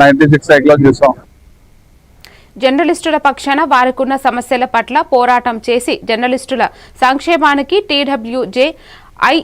Ninety six చూసాం. జర్నలిస్టుల పక్షాన వారికున్న సమస్యల పట్ల పోరాటం చేసి జర్నలిస్టుల సంక్షేమానికి టీడబ్ల్యూజే ఐ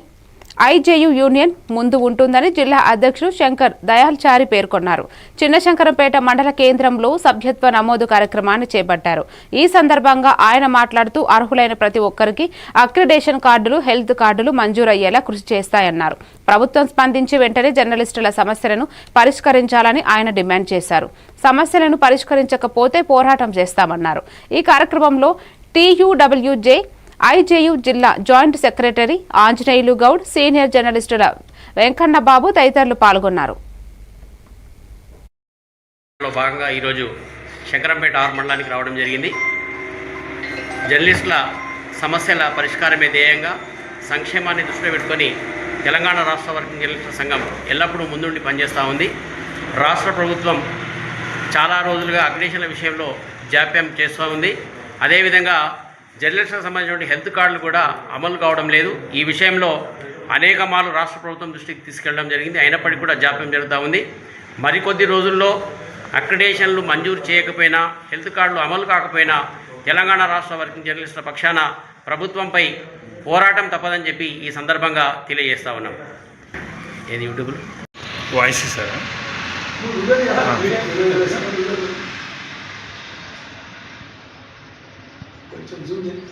ఐజేయు యూనియన్ ముందు ఉంటుందని జిల్లా అధ్యక్షుడు శంకర్ దయాల్చారి పేర్కొన్నారు. చిన్నశంకరంపేట మండల కేంద్రంలో సభ్యత్వ నమోదు కార్యక్రమాన్ని చేపట్టారు. ఈ సందర్భంగా ఆయన మాట్లాడుతూ అర్హులైన ప్రతి ఒక్కరికి అక్రిడేషన్ కార్డులు హెల్త్ కార్డులు మంజూరయ్యేలా కృషి చేస్తాయన్నారు. ప్రభుత్వం స్పందించి వెంటనే జర్నలిస్టుల సమస్యలను పరిష్కరించాలని ఆయన డిమాండ్ చేశారు. సమస్యలను పరిష్కరించకపోతే పోరాటం చేస్తామన్నారు. ఈ కార్యక్రమంలో టీయూడబ్ల్యూజే ఐజేయు జిల్లా joint secretary Anjaneyulu Goud senior జర్నలిస్టుల వెంకన్న బాబు తదితరులు పాల్గొన్నారు. భాగంగా ఈరోజు శంకరంపేట ఆరు మండలానికి రావడం జరిగింది. జర్నలిస్టుల సమస్యల పరిష్కారమే ధ్యేయంగా సంక్షేమాన్ని దృష్టిలో పెట్టుకొని తెలంగాణ రాష్ట్ర వర్కింగ్ జర్నలిస్టుల సంఘం ఎల్లప్పుడూ ముందుండి పనిచేస్తూ ఉంది. రాష్ట్ర ప్రభుత్వం చాలా రోజులుగా అగ్నేషన్ల విషయంలో జాప్యం చేస్తూ ఉంది. అదేవిధంగా జర్నలిస్టులకు సంబంధించిన హెల్త్ కార్డులు కూడా అమలు కావడం లేదు. ఈ విషయంలో అనేక మార్లు రాష్ట్ర ప్రభుత్వం దృష్టికి తీసుకెళ్ళడం జరిగింది. అయినప్పటికీ కూడా జాప్యం జరుగుతూ ఉంది. మరికొద్ది రోజుల్లో అక్రిడేషన్లు మంజూరు చేయకపోయినా హెల్త్ కార్డులు అమలు కాకపోయినా తెలంగాణ రాష్ట్ర వర్కింగ్ జర్నలిస్టుల పక్షాన ప్రభుత్వంపై పోరాటం తప్పదని చెప్పి ఈ సందర్భంగా తెలియజేస్తా ఉన్నాం. ఏది యూట్యూబ్లో? వాయిస్ ఇస్తారా కొంచెం జూమ్ చేయి